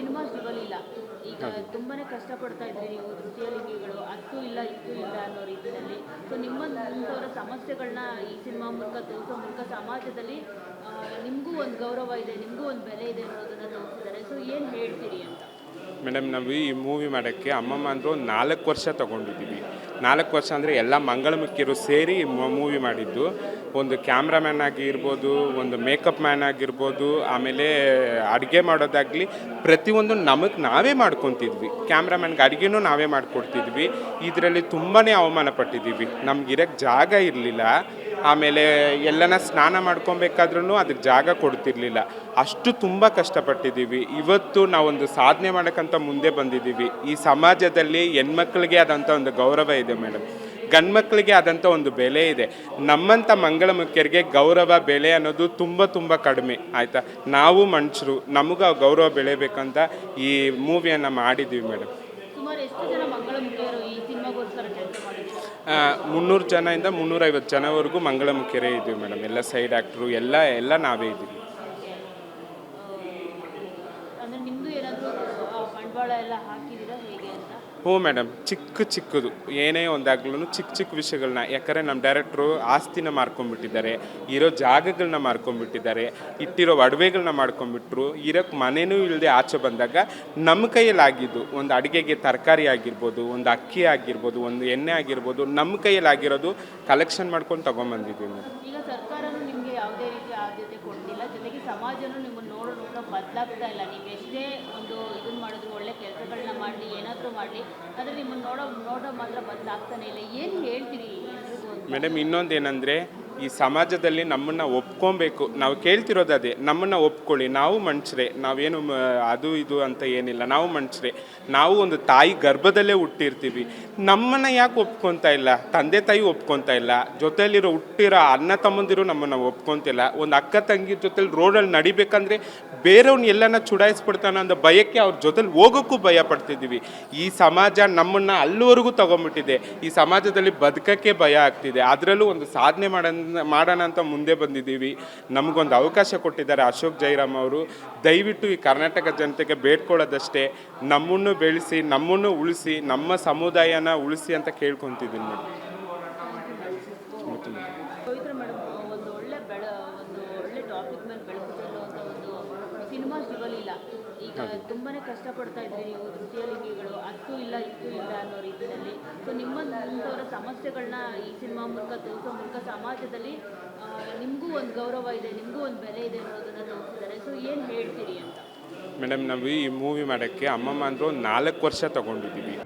Cinema ಸಿಗಲಿಲ್ಲ ಈಗ ತುಂಬಾನೇ ಕಷ್ಟಪಡ್ತಾ ಇದ್ರಿ ನೀವು ತೃತೀಯಲಿಂಗಿಗಳು ಅಷ್ಟು ಇಲ್ಲ, ಇತ್ತು ಇಲ್ಲ ಅನ್ನೋ ರೀತಿಯಲ್ಲಿ. ಸೊ ನಿಮ್ಮಂಥವರ ಸಮಸ್ಯೆಗಳನ್ನ ಈ ಸಿನಿಮಾ ಮೂಲಕ ತೋರಿಸೋ ಮೂಲಕ ಸಮಾಜದಲ್ಲಿ ನಿಮಗೂ ಒಂದು ಗೌರವ ಇದೆ, ನಿಮಗೂ ಒಂದು ಬೆಲೆ ಇದೆ ಅನ್ನೋದನ್ನ ತೋರಿಸಿದ್ದಾರೆ. ಸೊ ಏನು ಹೇಳ್ತೀರಿ ಅಂತ? ಮೇಡಮ್, ನಾವು ಈ ಮೂವಿ ಮಾಡೋಕ್ಕೆ ಅಮ್ಮಮ್ಮ ಅಂದರು ನಾಲ್ಕು ವರ್ಷ ತೊಗೊಂಡಿದ್ದೀವಿ. ನಾಲ್ಕು ವರ್ಷ ಅಂದರೆ ಎಲ್ಲ ಮಂಗಳಮುಖಿಯರು ಸೇರಿ ಮೂವಿ ಮಾಡಿದ್ದು. ಒಂದು ಕ್ಯಾಮ್ರಾಮ್ಯಾನ್ ಆಗಿರ್ಬೋದು, ಒಂದು ಮೇಕಪ್ ಮ್ಯಾನ್ ಆಗಿರ್ಬೋದು, ಆಮೇಲೆ ಅಡುಗೆ ಮಾಡೋದಾಗಲಿ ಪ್ರತಿಯೊಂದು ನಮಗೆ ನಾವೇ ಮಾಡ್ಕೊತಿದ್ವಿ. ಕ್ಯಾಮ್ರಾಮ್ಯಾನ್ಗೆ ಅಡುಗೆನೂ ನಾವೇ ಮಾಡಿಕೊಡ್ತಿದ್ವಿ. ಇದರಲ್ಲಿ ತುಂಬಾ ಅವಮಾನ ಪಟ್ಟಿದ್ದೀವಿ. ನಮ್ಗಿರಕ್ಕೆ ಜಾಗ ಇರಲಿಲ್ಲ. ಆಮೇಲೆ ಎಲ್ಲನ ಸ್ನಾನ ಮಾಡ್ಕೊಬೇಕಾದ್ರೂ ಅದಕ್ಕೆ ಜಾಗ ಕೊಡ್ತಿರ್ಲಿಲ್ಲ. ಅಷ್ಟು ತುಂಬ ಕಷ್ಟಪಟ್ಟಿದ್ದೀವಿ. ಇವತ್ತು ನಾವೊಂದು ಸಾಧನೆ ಮಾಡೋಕ್ಕಂತ ಮುಂದೆ ಬಂದಿದ್ದೀವಿ. ಈ ಸಮಾಜದಲ್ಲಿ ಹೆಣ್ಮಕ್ಳಿಗೆ ಆದಂಥ ಒಂದು ಗೌರವ ಇದೆ ಮೇಡಮ್. ಗಂಡ್ಮಕ್ಳಿಗೆ ಆದಂಥ ಒಂದು ಬೆಲೆ ಇದೆ. ನಮ್ಮಂಥ ಮಂಗಳಮುಖಿಯರಿಗೆ ಗೌರವ, ಬೆಲೆ ಅನ್ನೋದು ತುಂಬ ತುಂಬ ಕಡಿಮೆ. ಆಯಿತಾ? ನಾವು ಮನುಷ್ಯರು, ನಮಗೂ ಆ ಗೌರವ ಬೆಳೆಬೇಕಂತ ಈ ಮೂವಿಯನ್ನು ಮಾಡಿದ್ದೀವಿ ಮೇಡಮ್. ಎಷ್ಟು ಜನ ಇಂದ ಮುನ್ನೂರು ಮುನ್ನೂರೈವತ್ತು ಜನವರೆಗೂ ಮಂಗಳಮುಖಿಯರೇ ಇದ್ದೀವಿ ಮೇಡಮ್. ಎಲ್ಲ ಸೈಡ್ ಆ್ಯಕ್ಟ್ರು ಎಲ್ಲ ಎಲ್ಲ ನಾವೇ ಇದ್ದೀವಿ. ಬಂಡವಾಳ ಎಲ್ಲ ಹೇಗೆ ಅಂತ? ಹ್ಞೂ ಮೇಡಮ್, ಚಿಕ್ಕ ಚಿಕ್ಕದು. ಏನೇ ಒಂದಾಗ್ಲೂ ಚಿಕ್ಕ ಚಿಕ್ಕ ವಿಷಯಗಳನ್ನ ಯಾಕಂದರೆ ನಮ್ಮ ಡೈರೆಕ್ಟ್ರು ಆಸ್ತಿನ ಮಾರ್ಕೊಂಡ್ಬಿಟ್ಟಿದ್ದಾರೆ ಇರೋ ಜಾಗಗಳನ್ನ ಮಾರ್ಕೊಂಡ್ಬಿಟ್ಟಿದ್ದಾರೆ ಇಟ್ಟಿರೋ ಒಡವೆಗಳನ್ನ ಮಾಡ್ಕೊಂಡ್ಬಿಟ್ರು ಇರೋಕ್ಕೆ ಮನೆಯೂ ಇಲ್ಲದೆ ಆಚೆ ಬಂದಾಗ ನಮ್ಮ ಕೈಯಲ್ಲಾಗಿದ್ದು ಒಂದು ಅಡುಗೆಗೆ ತರಕಾರಿ ಆಗಿರ್ಬೋದು, ಒಂದು ಅಕ್ಕಿ ಆಗಿರ್ಬೋದು, ಒಂದು ಎಣ್ಣೆ ಆಗಿರ್ಬೋದು ನಮ್ಮ ಕೈಯಲ್ಲಾಗಿರೋದು ಕಲೆಕ್ಷನ್ ಮಾಡ್ಕೊಂಡು ತೊಗೊಂಬಂದಿದ್ದೀವಿ ಮೇಡಮ್. ಸಮಾಜನೂ ನಿಮ್ಮನ್ನು ನೋಡೋ ನೋಡೋ ಬದಲಾಗ್ತಾ ಇಲ್ಲ. ನೀವು ಎಷ್ಟೇ ಒಂದು ಇದನ್ನ ಮಾಡಿದ್ರು, ಒಳ್ಳೆ ಕೆಲಸಗಳನ್ನ ಮಾಡಲಿ, ಏನಾದರೂ ಮಾಡಲಿ, ಆದರೆ ನಿಮ್ಮನ್ನು ನೋಡೋ ನೋಡೋ ಮಾತ್ರ ಬದಲಾಗ್ತಾನೆ ಇಲ್ಲ. ಏನು ಹೇಳ್ತೀರಿ ಮೇಡಮ್ ಇನ್ನೊಂದು ಏನಂದರೆ ಈ ಸಮಾಜದಲ್ಲಿ ನಮ್ಮನ್ನು ಒಪ್ಕೊಬೇಕು. ನಾವು ಕೇಳ್ತಿರೋದು ಅದೇ ನಮ್ಮನ್ನು ಒಪ್ಕೊಳ್ಳಿ, ನಾವು ಮನುಷ್ಯರೇ, ನಾವೇನು ಅದು ಇದು ಅಂತ ಏನಿಲ್ಲ, ನಾವು ಮನುಷ್ಯರೇ. ನಾವು ಒಂದು ತಾಯಿ ಗರ್ಭದಲ್ಲೇ ಹುಟ್ಟಿರ್ತೀವಿ. ನಮ್ಮನ್ನು ಯಾಕೆ ಒಪ್ಕೊತಾ ಇಲ್ಲ? ತಂದೆ ತಾಯಿ ಒಪ್ಕೊತಾ ಇಲ್ಲ. ಜೊತೆಯಲ್ಲಿರೋ ಹುಟ್ಟಿರೋ ಅಣ್ಣ ತಮ್ಮಂದಿರು ನಮ್ಮನ್ನು ಒಪ್ಕೊತಿಲ್ಲ. ಒಂದು ಅಕ್ಕ ತಂಗಿ ಜೊತೆಲಿ ರೋಡಲ್ಲಿ ನಡಿಬೇಕಂದ್ರೆ ಬೇರೆಯವ್ನ ಎಲ್ಲನ ಚುಡಾಯಿಸ್ಬಿಡ್ತಾನೆ ಅನ್ನೋ ಭಯಕ್ಕೆ ಅವ್ರ ಜೊತೆಲಿ ಹೋಗೋಕ್ಕೂ ಭಯ ಪಡ್ತಿದ್ದೀವಿ. ಈ ಸಮಾಜ ನಮ್ಮನ್ನು ಅಲ್ಲಿವರೆಗೂ ತಗೊಂಬಿಟ್ಟಿದೆ. ಈ ಸಮಾಜದಲ್ಲಿ ಬದುಕಕ್ಕೆ ಭಯ ಆಗ್ತಿದೆ. ಅದರಲ್ಲೂ ಒಂದು ಸಾಧನೆ ಮಾಡೋಣ ಮಾಡೋಣ ಅಂತ ಮುಂದೆ ಬಂದಿದ್ದೀವಿ. ನಮಗೊಂದು ಅವಕಾಶ ಕೊಟ್ಟಿದ್ದಾರೆ ಅಶೋಕ್ ಜೈರಾಮ್ ಅವರು. ದಯವಿಟ್ಟು ಈ ಕರ್ನಾಟಕ ಜನತೆಗೆ ಬೇಡ್ಕೊಳ್ಳೋದಷ್ಟೇ. ನಮ್ಮನ್ನು ಬೆಳೆಸಿ, ನಮ್ಮನ್ನು ಉಳಿಸಿ, ನಮ್ಮ ಸಮುದಾಯನ ಉಳಿಸಿ ಅಂತ ಕೇಳ್ಕೊತಿದ್ದೀನಿ ನೋಡಿ ಒಳ್ಳೆ ಟಾಪಿಕ್ ಮೇಲೆ ಸಿನಿಮಾ ಸಿಗಲಿಲ್ಲ. ಈಗ ತುಂಬಾನೇ ಕಷ್ಟಪಡ್ತಾ ಇದ್ರಿ ನೀವು ತೃತೀಯಲಿಂಗಿಗಳು ಅತ್ತು ಇಲ್ಲ ಇತ್ತು ಇಲ್ಲ ಅನ್ನೋ ರೀತಿಯಲ್ಲಿ. ಸೊ ನಿಮ್ಮ ನಿಮ್ಮಂಥವರ ಸಮಸ್ಯೆಗಳನ್ನ ಈ ಸಿನಿಮಾ ಮೂಲಕ ತೋರಿಸೋ ಮೂಲಕ ಸಮಾಜದಲ್ಲಿ ನಿಮಗೂ ಒಂದು ಗೌರವ ಇದೆ ನಿಮಗೂ ಒಂದು ಬೆಲೆ ಇದೆ ಅನ್ನೋದನ್ನ ತೋರಿಸಿದ್ದಾರೆ. ಸೊ ಏನು ಹೇಳ್ತೀರಿ ಅಂತ? ಮೇಡಮ್ ನಾವು ಈ ಮೂವಿ ಮಾಡೋಕ್ಕೆ ಅಮ್ಮಮ್ಮ ಅಂದರು ನಾಲ್ಕು ವರ್ಷ ತೊಗೊಂಡಿದ್ದೀವಿ.